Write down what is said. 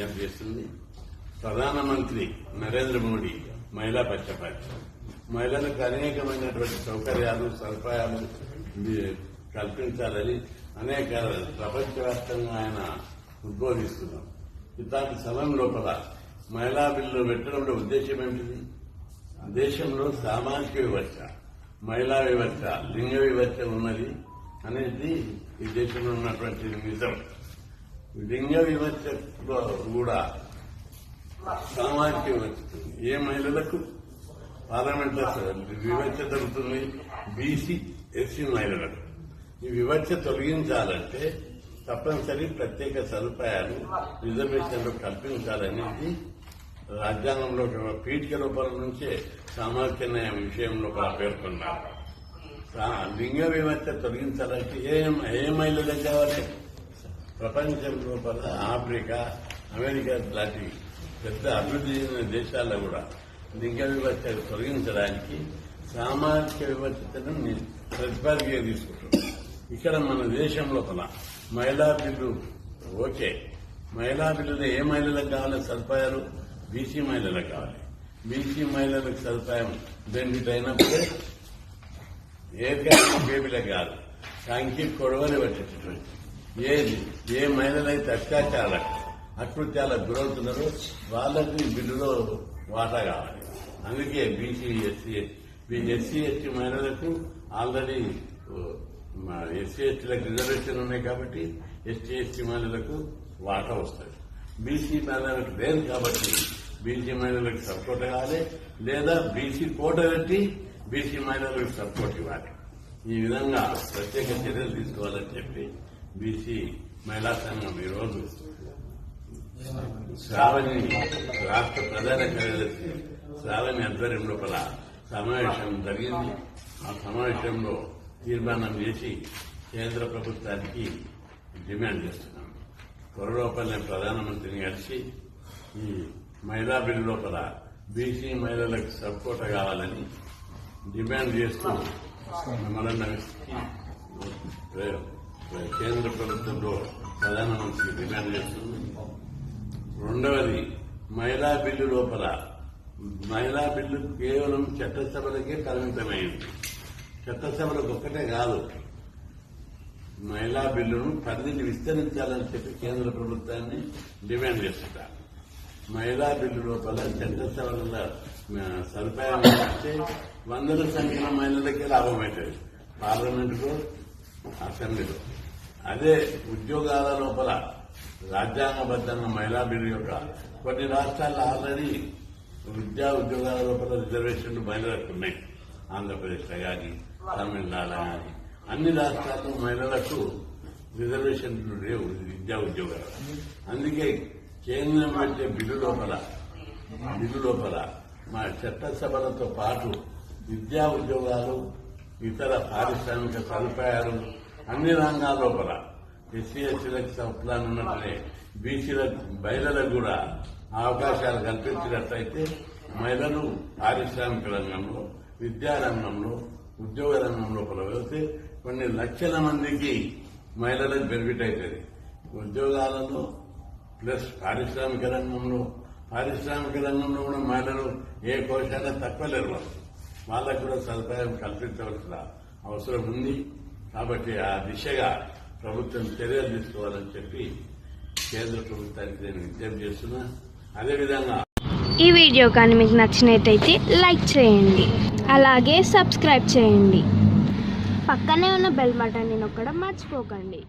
చేస్తుంది. ప్రధానమంత్రి నరేంద్ర మోడీ మహిళా పక్షపాతం. మహిళలకు అనేకమైనటువంటి సౌకర్యాలు సదుపాయాలు కల్పించాలని అనేక ప్రపంచవ్యాప్తంగా ఆయన ఉద్బోధిస్తున్నారు. ఇలాంటి సమయం లోపల మహిళా బిల్లు పెట్టడంలో ఉద్దేశం ఏమిటి దేశంలో సామాజిక వివక్ష మహిళా వివక్ష లింగ వివక్ష ఉన్నది అనేది ఈ దేశంలో ఉన్నటువంటి నిజం. లింగ వివక్షలో కూడా సామాజిక వివక్ష ఏ మహిళలకు? పార్లమెంట్ వివక్ష జరుగుతుంది బీసీ ఎస్సీ మహిళలకు. ఈ వివక్ష తొలగించాలంటే తప్పనిసరి ప్రత్యేక సదుపాయాలు రిజర్వేషన్లు కల్పించాలనేది రాజ్యాంగంలో పీఠిక రూపాల నుంచే సామాజిక న్యాయం విషయంలో కూడా పేర్కొన్నారు. లింగ వివక్ష తొలగించాలంటే ఏ ఏ మహిళలకు కావాలి ప్రపంచం లోపల ఆఫ్రికా అమెరికా లాంటి పెద్ద అభివృద్ధి చెందిన దేశాల్లో కూడా లింగ వివక్ష తొలగించడానికి సామాజిక వివక్షతను ని- ప్రతిపాదికగా తీసుకుంటుంది ఇక్కడ మన దేశం లోపల మహిళా బిల్లు ఓకే. మహిళా బిల్లులో ఏ మహిళలకు కావాలి? సదుపాయాలు బీసీ మహిళలకు కావాలి. బీసీ మహిళలకు సదుపాయం బెనిఫిట్ అయినప్పుడే ఏ బేబీలకు కాదు. కంకి కొడవలి వచ్చేటటువంటి ఏది? ఏ మహిళలైతే అత్యాచారాలకు అకృత్యాలకు గురవుతున్నారో వాళ్ళకు ఈ బిల్లులో వాటా కావాలి. అందుకే బీసీ ఎస్సీ ఎస్సీ ఎస్టీ మహిళలకు ఆల్రెడీ ఎస్సీ ఎస్టీలకు రిజర్వేషన్ ఉన్నాయి కాబట్టి ఎస్టీ ఎస్టీ మహిళలకు వాటా వస్తుంది. బీసీ మహిళలకు లేదు కాబట్టి బీసీ మహిళలకు సపోర్ట్ కావాలి. లేదా బీసీ కోట పెట్టి బీసీ మహిళలకు సపోర్ట్ ఇవ్వాలి. ఈ విధంగా ప్రత్యేక చర్యలు తీసుకోవాలని చెప్పి బీసీ మహిళా సంఘం ఈరోజు శ్రావణి రాష్ట్ర ప్రధాన కార్యదర్శి శ్రావణి ఆధ్వర్యం లోపల సమావేశం జరిగింది. ఆ సమావేశంలో తీర్మానం చేసి కేంద్ర ప్రభుత్వానికి డిమాండ్ చేస్తున్నాం. త్వరలోపలనే ప్రధానమంత్రిని కలిసి ఈ మహిళా బిల్లు లోపల బీసీ మహిళలకు సపోర్ట్ కావాలని డిమాండ్ చేస్తూ మిమ్మల్ని కేంద్ర ప్రభుత్వంలో ప్రధానమంత్రి డిమాండ్ చేస్తుంది. రెండవది మహిళా బిల్లు లోపల. మహిళా బిల్లు కేవలం చట్టసభలకే పరిమితమైంది. చట్టసభలకు ఒక్కటే కాదు మహిళా బిల్లును పరిధిని విస్తరించాలని చెప్పి కేంద్ర ప్రభుత్వాన్ని డిమాండ్ చేస్తున్నారు. మహిళా బిల్లు లోపల చట్టసభల సదుపాయం వస్తే వందల సంఖ్యలో మహిళలకే లాభం అవుతుంది పార్లమెంటుకు అసెంబ్లీలో అదే ఉద్యోగాల లోపల రాజ్యాంగబద్ధంగా మహిళా బిల్లు యొక్క కొన్ని రాష్ట్రాల్లో ఆల్రెడీ విద్యా ఉద్యోగాల లోపల రిజర్వేషన్లు మహిళలకు ఉన్నాయి. ఆంధ్రప్రదేశ్లో కానీ తమిళనాడు కానీ అన్ని రాష్ట్రాల్లో మహిళలకు రిజర్వేషన్లు లేవు విద్యా ఉద్యోగాలు. అందుకే కేంద్రం పెట్టే బిల్లు లోపల బిల్లు లోపల మా చట్టసభలతో పాటు విద్యా ఉద్యోగాలు ఇతర పారిశ్రామిక సదుపాయాలు అన్ని రంగాల లోపల. ఎస్సీ ఎస్సీలకు ఉన్నట్లే బీసీలకు మహిళలకు కూడా అవకాశాలు కల్పించినట్లయితే మహిళలు పారిశ్రామిక రంగంలో విద్యా రంగంలో ఉద్యోగ రంగం లోపల వెళ్తే కొన్ని లక్షల మందికి మహిళలకు బెనిఫిట్ అవుతుంది ఉద్యోగాలలో ప్లస్ పారిశ్రామిక రంగంలో పారిశ్రామిక రంగంలో కూడా మహిళలు ఏ కోశాల తక్కువ లేరు వాళ్ళకు కూడా సదుపాయం కల్పించవలసిన అవసరం ఉంది. కాబట్టి ఆ దిశగా ప్రభుత్వం చర్యలు తీసుకోవాలని చెప్పి కేంద్ర ప్రభుత్వానికి నేను విజ్ఞప్తి చేస్తున్నా. అదేవిధంగా ఈ వీడియో కానీ మీకు నచ్చినట్టయితే లైక్ చేయండి. అలాగే సబ్స్క్రైబ్ చేయండి. పక్కనే ఉన్న బెల్ బటన్ని నొక్కడం మర్చిపోకండి.